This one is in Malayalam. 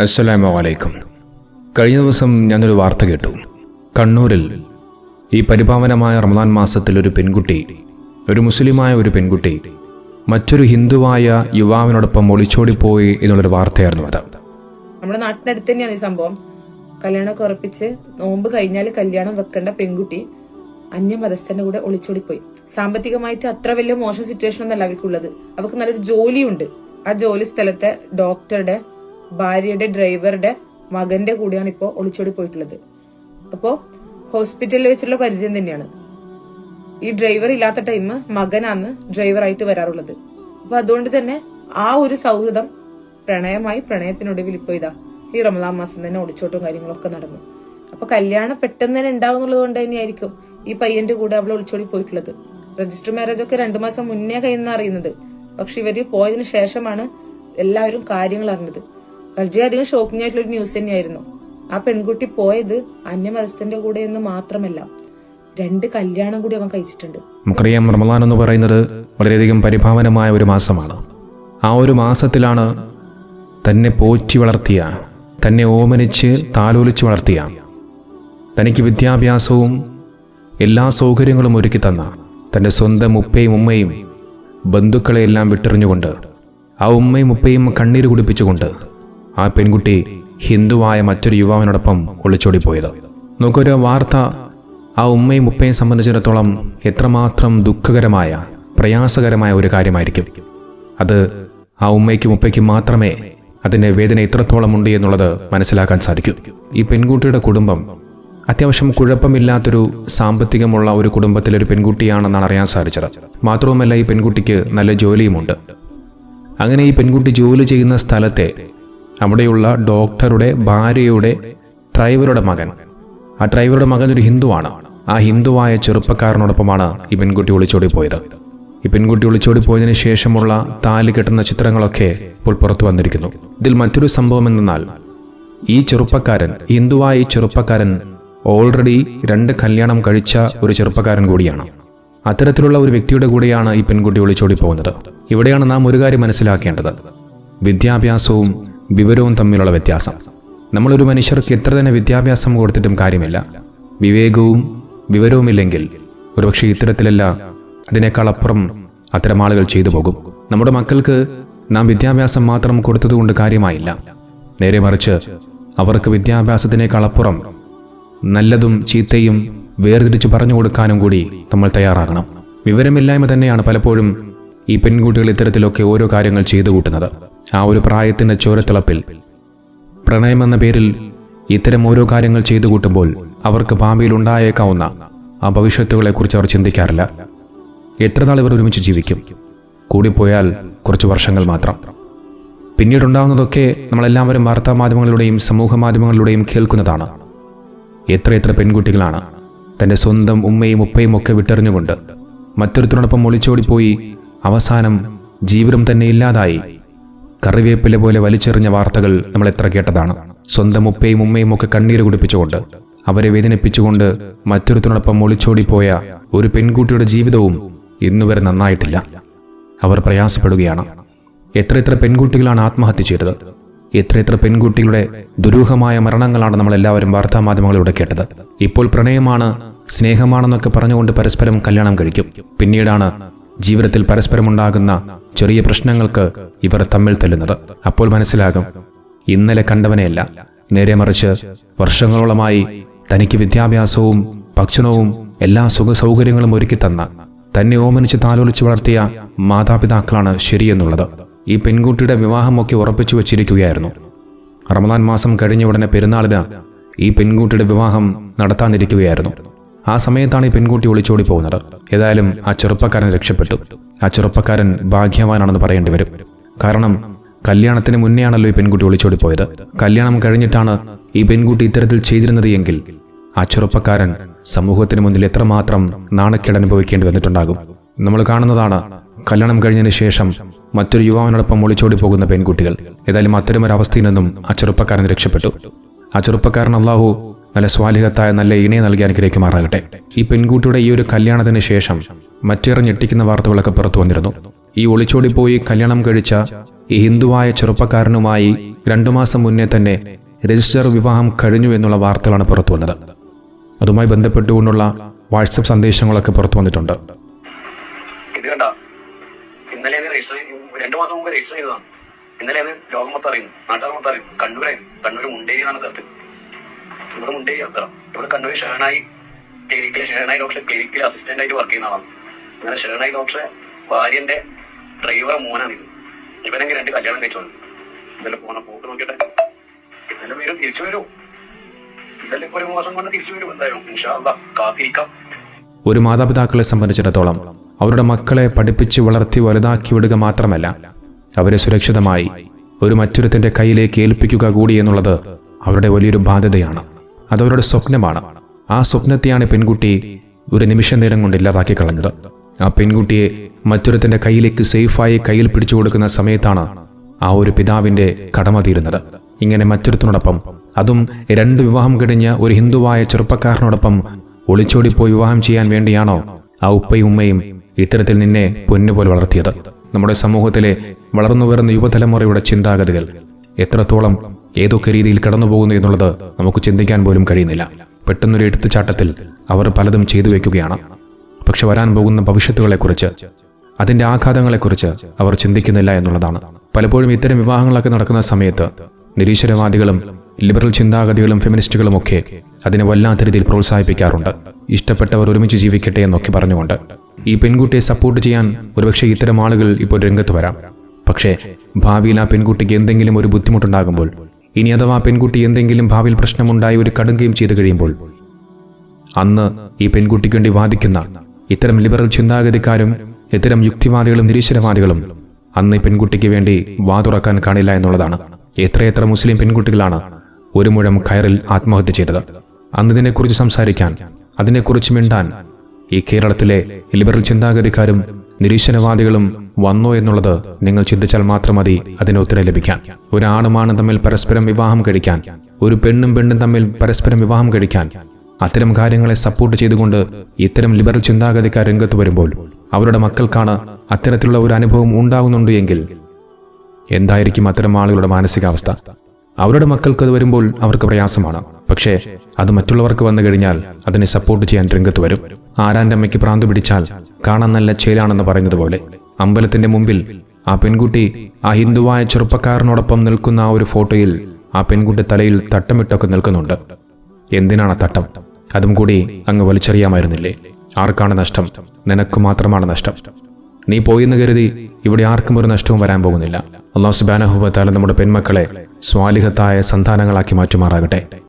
അസ്സലാമു അലൈക്കും. കഴിഞ്ഞ ദിവസം ഞാനൊരു വാർത്ത കേട്ടു. കണ്ണൂരിൽ ഈ പരിപാവനമായ റമദാൻ മാസത്തിൽ ഒരു പെൺകുട്ടി ഒരു മുസ്ലിമായ ഒരു പെൺകുട്ടി മറ്റൊരു ഹിന്ദുവായ യുവാവിനോടൊപ്പം ഒളിച്ചോടിപ്പോയി എന്നുള്ളൊരു വാർത്തയായിരുന്നു അത്. നമ്മുടെ നാട്ടിനടുത്ത് തന്നെയാണ് ഈ സംഭവം. കല്യാണമൊക്കെ ഉറപ്പിച്ച് നോമ്പ് കഴിഞ്ഞാൽ കല്യാണം വെക്കേണ്ട പെൺകുട്ടി അന്യമതസ്ഥന്റെ കൂടെ ഒളിച്ചോടിപ്പോയി സാമ്പത്തികമായിട്ട് അത്ര വലിയ മോശം സിറ്റുവേഷൻ ഒന്നല്ല അവർക്കുള്ളത് അവർക്ക് നല്ലൊരു ജോലിയുണ്ട്. ആ ജോലി സ്ഥലത്തെ ഡോക്ടറുടെ ഭാര്യയുടെ ഡ്രൈവറുടെ മകന്റെ കൂടെയാണ് ഇപ്പോൾ ഒളിച്ചോടി പോയിട്ടുള്ളത്. അപ്പോൾ ഹോസ്പിറ്റലിൽ വെച്ചുള്ള പരിചയം തന്നെയാണ്. ഈ ഡ്രൈവർ ഇല്ലാത്ത ടൈം മകനാണ് ഡ്രൈവറായിട്ട് വരാറുള്ളത്. അപ്പൊ അതുകൊണ്ട് തന്നെ ആ ഒരു സൗഹൃദം പ്രണയമായി പ്രണയത്തിനൊടുവിൽ ഇപ്പോ ഇതാ ഈ റമദാൻ മാസം തന്നെ ഒളിച്ചോട്ടും കാര്യങ്ങളൊക്കെ നടന്നു. അപ്പൊ കല്യാണം പെട്ടെന്ന് തന്നെ ഉണ്ടാവുന്നുള്ളത് കൊണ്ട് തന്നെയായിരിക്കും ഈ പയ്യന്റെ കൂടെ അവൾ ഒളിച്ചോടി പോയിട്ടുള്ളത്. രജിസ്റ്റർ മാരേജ് ഒക്കെ രണ്ടു മാസം മുന്നേ കഴിയുന്ന അറിയുന്നത്. പക്ഷെ ഇവർ പോയതിനു ശേഷമാണ് എല്ലാവരും കാര്യങ്ങൾ അറിഞ്ഞത്. വളരെയധികം ഷോക്കിംഗ് ആയിട്ടുള്ള ഒരു ന്യൂസ് തന്നെയായിരുന്നു. ആ പെൺകുട്ടി പോയത് അന്യമതസ്ഥന്റെ കൂടെ എന്ന് മാത്രമല്ല രണ്ട് കല്യാണം കൂടി അവൻ കഴിച്ചിട്ടുണ്ട്. നമുക്കറിയാം റമദാൻ എന്ന് പറയുന്നത് വളരെയധികം പരിഭാവനമായ ഒരു മാസമാണ്. ആ ഒരു മാസത്തിലാണ് തന്നെ പോറ്റി വളർത്തിയ തന്നെ ഓമനിച്ച് താലോലിച്ച് വളർത്തിയ തനിക്ക് വിദ്യാഭ്യാസവും എല്ലാ സൗകര്യങ്ങളും ഒരുക്കി തന്ന തന്റെ സ്വന്തം ഉപ്പയും ഉമ്മയും ബന്ധുക്കളെയെല്ലാം വിട്ടെറിഞ്ഞുകൊണ്ട് ആ ഉമ്മയും ഉപ്പയും കണ്ണീര് കുടിപ്പിച്ചുകൊണ്ട് ആ പെൺകുട്ടി ഹിന്ദുവായ മറ്റൊരു യുവാവിനോടൊപ്പം ഒളിച്ചോടിപ്പോയത്. നമുക്കൊരു വാർത്ത ആ ഉമ്മയും ഉപ്പയും സംബന്ധിച്ചിടത്തോളം എത്രമാത്രം ദുഃഖകരമായ പ്രയാസകരമായ ഒരു കാര്യമായിരിക്കും. അത് ആ ഉമ്മയ്ക്കും ഉപ്പയ്ക്കും മാത്രമേ അതിന്റെ വേദന എത്രത്തോളം ഉണ്ട് എന്നുള്ളത് മനസ്സിലാക്കാൻ സാധിക്കും. ഈ പെൺകുട്ടിയുടെ കുടുംബം അത്യാവശ്യം കുഴപ്പമില്ലാത്തൊരു സാമ്പത്തികമുള്ള ഒരു കുടുംബത്തിലെ ഒരു പെൺകുട്ടിയാണെന്നാണ് അറിയാൻ സാധിച്ചത്. മാത്രവുമല്ല ഈ പെൺകുട്ടിക്ക് നല്ല ജോലിയുമുണ്ട്. അങ്ങനെ ഈ പെൺകുട്ടി ജോലി ചെയ്യുന്ന സ്ഥലത്തെ അവിടെയുള്ള ഡോക്ടറുടെ ഭാര്യയുടെ ഡ്രൈവറുടെ മകൻ. ആ ഡ്രൈവറുടെ മകൻ ഒരു ഹിന്ദുവാണ്. ആ ഹിന്ദുവായ ചെറുപ്പക്കാരനോടൊപ്പമാണ് ഈ പെൺകുട്ടി ഒളിച്ചോടി പോയത്. ഈ പെൺകുട്ടി ഒളിച്ചോടി പോയതിനു ശേഷമുള്ള താലി കെട്ടുന്ന ചിത്രങ്ങളൊക്കെ ഇപ്പോൾ പുറത്തു വന്നിരിക്കുന്നു. ഇതിൽ മറ്റൊരു സംഭവം എന്തെന്നാൽ ഈ ചെറുപ്പക്കാരൻ ഹിന്ദുവായ ഈ ചെറുപ്പക്കാരൻ ഓൾറെഡി രണ്ട് കല്യാണം കഴിച്ച ഒരു ചെറുപ്പക്കാരൻ കൂടിയാണ്. അത്തരത്തിലുള്ള ഒരു വ്യക്തിയുടെ കൂടെയാണ് ഈ പെൺകുട്ടി ഒളിച്ചോടി പോകുന്നത്. ഇവിടെയാണ് നാം ഒരു കാര്യം മനസ്സിലാക്കേണ്ടത്. വിദ്യാഭ്യാസവും വിവരവും തമ്മിലുള്ള വ്യത്യാസം. നമ്മളൊരു മനുഷ്യർക്ക് എത്ര തന്നെ വിദ്യാഭ്യാസം കൊടുത്തിട്ടും കാര്യമില്ല. വിവേകവും വിവരവുമില്ലെങ്കിൽ ഒരുപക്ഷെ ഇത്തരത്തിലല്ല അതിനേക്കാൾ അപ്പുറം അത്തരം ആളുകൾ ചെയ്തു പോകും. നമ്മുടെ മക്കൾക്ക് നാം വിദ്യാഭ്യാസം മാത്രം കൊടുത്തതുകൊണ്ട് കാര്യമായില്ല. നേരെ മറിച്ച് അവർക്ക് വിദ്യാഭ്യാസത്തിനേക്കാൾ അപ്പുറം നല്ലതും ചീത്തയും വേർതിരിച്ച് പറഞ്ഞു കൊടുക്കാനും കൂടി നമ്മൾ തയ്യാറാകണം. വിവരമില്ലായ്മ തന്നെയാണ് പലപ്പോഴും ഈ പെൺകുട്ടികൾ ഇത്തരത്തിലൊക്കെ ഓരോ കാര്യങ്ങൾ ചെയ്തു കൂട്ടുന്നത്. ആ ഒരു പ്രായത്തിന്റെ ചോരത്തിളപ്പിൽ. പ്രണയമെന്ന പേരിൽ ഇത്തരം ഓരോ കാര്യങ്ങൾ ചെയ്തു കൂട്ടുമ്പോൾ അവർക്ക് ഭാവിയിൽ ഉണ്ടായേക്കാവുന്ന ആ ഭവിഷ്യത്തുകളെക്കുറിച്ച് അവർ ചിന്തിക്കാറില്ല. എത്ര നാൾ ഇവർ ഒരുമിച്ച് ജീവിക്കും? കൂടിപ്പോയാൽ കുറച്ച് വർഷങ്ങൾ മാത്രം. പിന്നീടുണ്ടാകുന്നതൊക്കെ നമ്മളെല്ലാവരും വാർത്താമാധ്യമങ്ങളിലൂടെയും സമൂഹ മാധ്യമങ്ങളിലൂടെയും കേൾക്കുന്നതാണ്. എത്ര എത്ര പെൺകുട്ടികളാണ് തന്റെ സ്വന്തം ഉമ്മയും ഉപ്പയും ഒക്കെ വിട്ടെറിഞ്ഞുകൊണ്ട് മറ്റൊരുത്തരോടൊപ്പം ഒളിച്ചോടിപ്പോയി അവസാനം ജീവിതം തന്നെ ഇല്ലാതായി കറിവേപ്പില പോലെ വലിച്ചെറിഞ്ഞ വാർത്തകൾ നമ്മൾ എത്ര കേട്ടതാണ്. സ്വന്തം ഉപ്പയും ഉമ്മയും ഒക്കെ കണ്ണീര് കുടിപ്പിച്ചുകൊണ്ട് അവരെ വേദനിപ്പിച്ചുകൊണ്ട് മറ്റൊരുത്തിനോടൊപ്പം ഒളിച്ചോടിപ്പോയ ഒരു പെൺകുട്ടിയുടെ ജീവിതവും ഇന്നുവരെ നന്നായിട്ടില്ല. അവർ പ്രയാസപ്പെടുകയാണ്. എത്ര പെൺകുട്ടികളാണ് ആത്മഹത്യ ചെയ്തത്. എത്ര എത്ര പെൺകുട്ടികളുടെ ദുരൂഹമായ മരണങ്ങളാണ് നമ്മൾ എല്ലാവരും വാർത്താമാധ്യമങ്ങളിലൂടെ കേട്ടത്. ഇപ്പോൾ പ്രണയമാണ് സ്നേഹമാണെന്നൊക്കെ പറഞ്ഞുകൊണ്ട് പരസ്പരം കല്യാണം കഴിക്കും. പിന്നീടാണ് ജീവിതത്തിൽ പരസ്പരമുണ്ടാകുന്ന ചെറിയ പ്രശ്നങ്ങൾക്ക് ഇവർ തമ്മിൽ തല്ലുന്നത്. അപ്പോൾ മനസ്സിലാകും ഇന്നലെ കണ്ടവനെയല്ല നേരെ മറിച്ച് വർഷങ്ങളോളമായി തനിക്ക് വിദ്യാഭ്യാസവും ഭക്ഷണവും എല്ലാ സുഖ സൗകര്യങ്ങളും ഒരുക്കി തന്ന തന്നെ ഓമനിച്ച് താലോലിച്ച് വളർത്തിയ മാതാപിതാക്കളാണ് ശരിയെന്നുള്ളത്. ഈ പെൺകുട്ടിയുടെ വിവാഹമൊക്കെ ഉറപ്പിച്ചു വച്ചിരിക്കുകയായിരുന്നു. റമദാൻ മാസം കഴിഞ്ഞ ഉടനെ പെരുന്നാളിന് ഈ പെൺകുട്ടിയുടെ വിവാഹം നടത്താനിരിക്കുകയായിരുന്നു. ആ സമയത്താണ് ഈ പെൺകുട്ടി ഒളിച്ചോടി പോകുന്നത്. ഏതായാലും ആ ചെറുപ്പക്കാരൻ രക്ഷപ്പെട്ടു. ആ ചെറുപ്പക്കാരൻ ഭാഗ്യവാനാണെന്ന് പറയേണ്ടി വരും. കാരണം കല്യാണത്തിന് മുന്നെയാണല്ലോ ഈ പെൺകുട്ടി ഒളിച്ചോടി പോയത്. കല്യാണം കഴിഞ്ഞിട്ടാണ് ഈ പെൺകുട്ടി ഇത്തരത്തിൽ ചെയ്തിരുന്നത് എങ്കിൽ ആ ചെറുപ്പക്കാരൻ സമൂഹത്തിന് മുന്നിൽ എത്രമാത്രം നാണക്കേട് അനുഭവിക്കേണ്ടി വന്നിട്ടുണ്ടാകും. നമ്മൾ കാണുന്നതാണ് കല്യാണം കഴിഞ്ഞതിന് ശേഷം മറ്റൊരു യുവാവിനോടൊപ്പം ഒളിച്ചോടി പോകുന്ന പെൺകുട്ടികൾ. ഏതായാലും അത്തരമൊരവസ്ഥയിൽ നിന്നും ആ ചെറുപ്പക്കാരൻ രക്ഷപ്പെട്ടു. ആ ചെറുപ്പക്കാരൻ അള്ളാഹു നല്ല സ്വാലിഹത്തായ നല്ല ഇണയെ നൽകി അനുഗ്രഹിക്കുമാറാകട്ടെ. ഈ പെൺകുട്ടിയുടെ ഈ ഒരു കല്യാണത്തിന് ശേഷം മറ്റേറെ ഞെട്ടിക്കുന്ന വാർത്തകളൊക്കെ പുറത്തു വന്നിരുന്നു. ഈ ഒളിച്ചോടിപ്പോയി കല്യാണം കഴിച്ച ഈ ഹിന്ദുവായ ചെറുപ്പക്കാരനുമായി രണ്ടു മാസം മുന്നേ തന്നെ രജിസ്റ്റർ വിവാഹം കഴിഞ്ഞു എന്നുള്ള വാർത്തകളാണ് പുറത്തു വന്നത്. അതുമായി ബന്ധപ്പെട്ടുകൊണ്ടുള്ള വാട്സപ്പ് സന്ദേശങ്ങളൊക്കെ പുറത്തു വന്നിട്ടുണ്ട്. രണ്ടു മാസം മുമ്പ് രജിസ്റ്റർ ചെയ്തതാണ്. ഇന്നലെ അത് മൊത്തം അറിയുന്നു. നാട്ടുകാർ മൊത്തം അറിയുന്നു. കണ്ണൂരായിരുന്നു. കണ്ണൂർ മുണ്ടേരി എന്നാണ് സ്ഥലത്ത്. ഇവിടെ മുണ്ടേ അസറ ഇവിടെ കണ്ണൂർ ഷെഹനായി ക്ലിനിക്കിൽ ഷെഹനായി ഡോക്ടറെ ക്ലിനിക്കിൽ അസിസ്റ്റന്റ് ആയിട്ട് വർക്ക് ചെയ്യുന്ന ആളാണ്. അങ്ങനെ ഷെഹനായി ഡോക്ടറെ ഭാര്യന്റെ ഡ്രൈവർ മോനാണ് ഇത്. ഇവനെങ്കിൽ രണ്ട് കല്യാണം കഴിച്ചോളൂ. ഇന്നലെ പോണ പോക്ക് നോക്കിട്ടെ ഇന്നലെ വരും തിരിച്ചു വരും. ഇതെല്ലാം ഇപ്പൊ ഒരു മാസം കൊണ്ട് തിരിച്ചു വരും. എന്തായാലും കാത്തിരിക്കാം. ഒരു മാതാപിതാക്കളെ സംബന്ധിച്ചിടത്തോളം അവരുടെ മക്കളെ പഠിപ്പിച്ച് വളർത്തി വലുതാക്കി വിടുക മാത്രമല്ല അവരെ സുരക്ഷിതമായി ഒരു മറ്റൊരുത്തിന്റെ കയ്യിലേക്ക് ഏൽപ്പിക്കുക കൂടി എന്നുള്ളത് അവരുടെ വലിയൊരു ബാധ്യതയാണ്. അതവരുടെ സ്വപ്നമാണ്. ആ സ്വപ്നത്തെയാണ് പെൺകുട്ടി ഒരു നിമിഷ നേരം കൊണ്ട് ഇല്ലാതാക്കി കളഞ്ഞത്. ആ പെൺകുട്ടിയെ മറ്റൊരുത്തിന്റെ കയ്യിലേക്ക് സേഫായി കയ്യിൽ പിടിച്ചു കൊടുക്കുന്ന സമയത്താണ് ആ ഒരു പിതാവിന്റെ കടമ തീരുന്നത്. ഇങ്ങനെ മറ്റൊരുത്തിനോടൊപ്പം അതും രണ്ട് വിവാഹം കഴിഞ്ഞ ഒരു ഹിന്ദുവായ ചെറുപ്പക്കാരനോടൊപ്പം ഒളിച്ചോടിപ്പോയി വിവാഹം ചെയ്യാൻ വേണ്ടിയാണോ ആ ഉപ്പയും ഉമ്മയും ഇത്തരത്തിൽ നിന്നെ പൊന്നുപോലെ വളർത്തിയത്? നമ്മുടെ സമൂഹത്തിലെ വളർന്നു വരുന്ന യുവതലമുറയുടെ ചിന്താഗതികൾ എത്രത്തോളം ഏതൊക്കെ രീതിയിൽ കടന്നു പോകുന്നു എന്നുള്ളത് നമുക്ക് ചിന്തിക്കാൻ പോലും കഴിയുന്നില്ല. പെട്ടെന്നൊരു എടുത്തുചാട്ടത്തിൽ അവർ പലതും ചെയ്തു വയ്ക്കുകയാണ് പക്ഷെ വരാൻ പോകുന്ന ഭവിഷ്യത്തുകളെക്കുറിച്ച് അതിന്റെ ആഘാതങ്ങളെക്കുറിച്ച് അവർ ചിന്തിക്കുന്നില്ല എന്നുള്ളതാണ്. പലപ്പോഴും ഇത്തരം വിവാഹങ്ങളൊക്കെ നടക്കുന്ന സമയത്ത് നിരീശ്വരവാദികളും ലിബറൽ ചിന്താഗതികളും ഫെമിനിസ്റ്റുകളും ഒക്കെ അതിനെ വല്ലാത്ത രീതിയിൽ പ്രോത്സാഹിപ്പിക്കാറുണ്ട്. ഇഷ്ടപ്പെട്ടവർ ഒരുമിച്ച് ജീവിക്കട്ടെ എന്നൊക്കെ പറഞ്ഞുകൊണ്ട്. ഈ പെൺകുട്ടിയെ സപ്പോർട്ട് ചെയ്യാൻ ഒരുപക്ഷെ ഇത്തരം ആളുകൾ ഇപ്പോൾ രംഗത്ത് വരാം. പക്ഷേ ഭാവിയിൽ ആ പെൺകുട്ടിക്ക് എന്തെങ്കിലും ഒരു ബുദ്ധിമുട്ടുണ്ടാകുമ്പോൾ ഇനി അഥവാ പെൺകുട്ടി എന്തെങ്കിലും ഭാവിയിൽ പ്രശ്നമുണ്ടായി ഒരു കടുങ്കയും ചെയ്തു കഴിയുമ്പോൾ അന്ന് ഈ പെൺകുട്ടിക്ക് വേണ്ടി വാദിക്കുന്ന ഇത്തരം ലിബറൽ ചിന്താഗതിക്കാരും ഇത്തരം യുക്തിവാദികളും നിരീശ്വരവാദികളും അന്ന് ഈ പെൺകുട്ടിക്ക് വേണ്ടി വാതുറക്കാൻ കാണില്ല എന്നുള്ളതാണ്. എത്രയെത്ര മുസ്ലിം പെൺകുട്ടികളാണ് ഒരു മുഴം കയറിൽ ആത്മഹത്യ ചെയ്തത്. അന്ന് ഇതിനെക്കുറിച്ച് സംസാരിക്കാൻ അതിനെക്കുറിച്ച് മിണ്ടാൻ ഈ കേരളത്തിലെ ലിബറൽ ചിന്താഗതിക്കാരും നിരീശ്വരവാദികളും വന്നോ എന്നുള്ളത് നിങ്ങൾ ചിന്തിച്ചാൽ മാത്രം മതി അതിന് ഉത്തരം ലഭിക്കാൻ. ഒരാണുമാണ് തമ്മിൽ പരസ്പരം വിവാഹം കഴിക്കാൻ ഒരു പെണ്ണും പെണ്ണും തമ്മിൽ പരസ്പരം വിവാഹം കഴിക്കാൻ. അത്തരം കാര്യങ്ങളെ സപ്പോർട്ട് ചെയ്തുകൊണ്ട് ഇത്തരം ലിബറൽ ചിന്താഗതിക്കാർ രംഗത്ത് വരുമ്പോൾ അവരുടെ മക്കൾക്കാണ് അത്തരത്തിലുള്ള ഒരു അനുഭവം ഉണ്ടാകുന്നുണ്ട് എങ്കിൽ എന്തായിരിക്കും അത്തരം ആളുകളുടെ മാനസികാവസ്ഥ? അവരുടെ മക്കൾക്ക് അത് വരുമ്പോൾ അവർക്ക് പ്രയാസമാണ്. പക്ഷേ അത് മറ്റുള്ളവർക്ക് വന്നു കഴിഞ്ഞാൽ അതിനെ സപ്പോർട്ട് ചെയ്യാൻ രംഗത്ത് വരും. ആരാന്റെ അമ്മയ്ക്ക് പ്രാന്ത് പിടിച്ചാൽ കാണാൻ നല്ല ചേലാണെന്ന് പറയുന്നത് പോലെ അമ്പലത്തിന്റെ മുമ്പിൽ ആ പെൺകുട്ടി ആ ഹിന്ദുവായ ചെറുപ്പക്കാരനോടൊപ്പം നിൽക്കുന്ന ആ ഒരു ഫോട്ടോയിൽ ആ പെൺകുട്ടി തലയിൽ തട്ടമിട്ടൊക്കെ നിൽക്കുന്നുണ്ട്. എന്തിനാണ് തട്ടം? അതും കൂടി അങ്ങ് വലിച്ചെറിയാമായിരുന്നില്ലേ? ആർക്കാണ് നഷ്ടം? നിനക്ക് മാത്രമാണ് നഷ്ടം. നീ പോയെന്ന് കരുതി ഇവിടെ ആർക്കും ഒരു നഷ്ടവും വരാൻ പോകുന്നില്ല. അള്ളാഹു സുബാനഹുബത്താല നമ്മുടെ പെൺമക്കളെ സ്വാലിഹത്തായ സന്താനങ്ങളാക്കി മാറ്റുമാറാകട്ടെ.